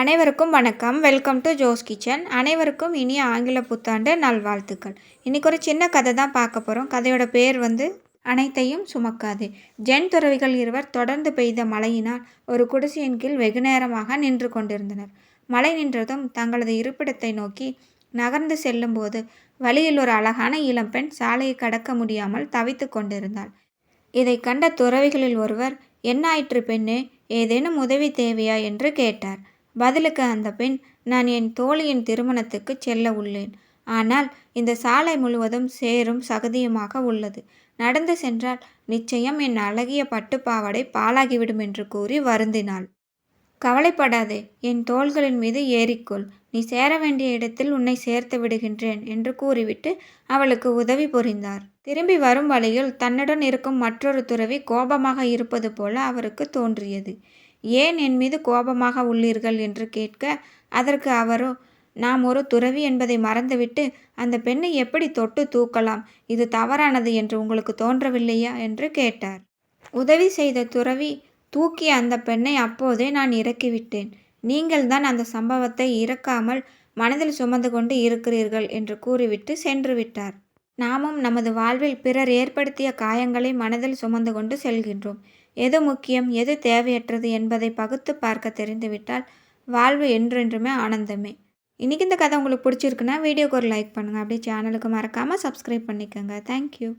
அனைவருக்கும் வணக்கம். Welcome to Jose kitchen அனைவருக்கும் இனிய ஆங்கில புத்தாண்டு நல்வாழ்த்துக்கள். இன்றைக்கி ஒரு சின்ன கதை தான் பார்க்க போகிறோம் கதையோட பேர் வந்து அனைத்தையும் சுமக்காது. ஜென் துறவிகள் இருவர் தொடர்ந்து பெய்த மழையினால் ஒரு குடிசையின் கீழ் வெகு நேரமாக நின்று கொண்டிருந்தனர். மழை நின்றதும் தங்களது இருப்பிடத்தை நோக்கி நகர்ந்து செல்லும்போது வழியில் ஒரு அழகான இளம்பெண் சாலையை கடக்க முடியாமல் தவித்து கொண்டிருந்தாள். இதை கண்ட துறவிகளில் ஒருவர் என்ன ஆயிற்று பெண்ணே ஏதேனும் உதவி தேவையா? என்று கேட்டார். பதிலுக்கு அந்த பெண் நான் என் தோழியின் திருமணத்துக்கு செல்ல உள்ளேன். ஆனால் இந்த சாலை முழுவதும் சேரும் சகதியுமாக உள்ளது. நடந்து சென்றால் நிச்சயம் என் அழகிய பட்டுப்பாவடை பாலாகிவிடும் என்று கூறி வருந்தினாள். கவலைப்படாதே என் தோள்களின் மீது ஏறிக்கொள். நீ சேர வேண்டிய இடத்தில் உன்னை சேர்த்து விடுகின்றேன் என்று கூறிவிட்டு அவளுக்கு உதவி புரிந்தார். திரும்பி வரும் வழியில் தன்னுடன் இருக்கும் மற்றொரு துறவி கோபமாக இருப்பது போல அவருக்கு தோன்றியது. ஏன் என் மீது கோபமாக உள்ளீர்கள் என்று கேட்க அதற்கு அவரோ நாம் ஒரு துறவி என்பதை மறந்துவிட்டு அந்த பெண்ணை எப்படி தொட்டு தூக்கலாம்? இது தவறானது என்று உங்களுக்கு தோன்றவில்லையா? என்று கேட்டார். உதவி செய்த துறவி தூக்கிய அந்த பெண்ணை அப்போதே நான் இறக்கிவிட்டேன். நீங்கள் தான் அந்த சம்பவத்தை இறக்காமல் மனதில் சுமந்து கொண்டு இருக்கிறீர்கள் என்று கூறிவிட்டு சென்று விட்டார். நாமும் நமது வாழ்வில் பிறர் ஏற்படுத்திய காயங்களை மனதில் சுமந்து கொண்டு செல்கின்றோம். எது முக்கியம் எது தேவையற்றது என்பதை பகுத்து பார்க்க தெரிந்துவிட்டால் வாழ்வு என்றென்றுமே ஆனந்தமே. இன்றைக்கி இந்த கதை உங்களுக்கு பிடிச்சிருக்குன்னா வீடியோக்கு ஒரு லைக் பண்ணுங்கள் அப்படியே சேனலுக்கு மறக்காமல் சப்ஸ்கிரைப் பண்ணிக்கோங்க. தேங்க்யூ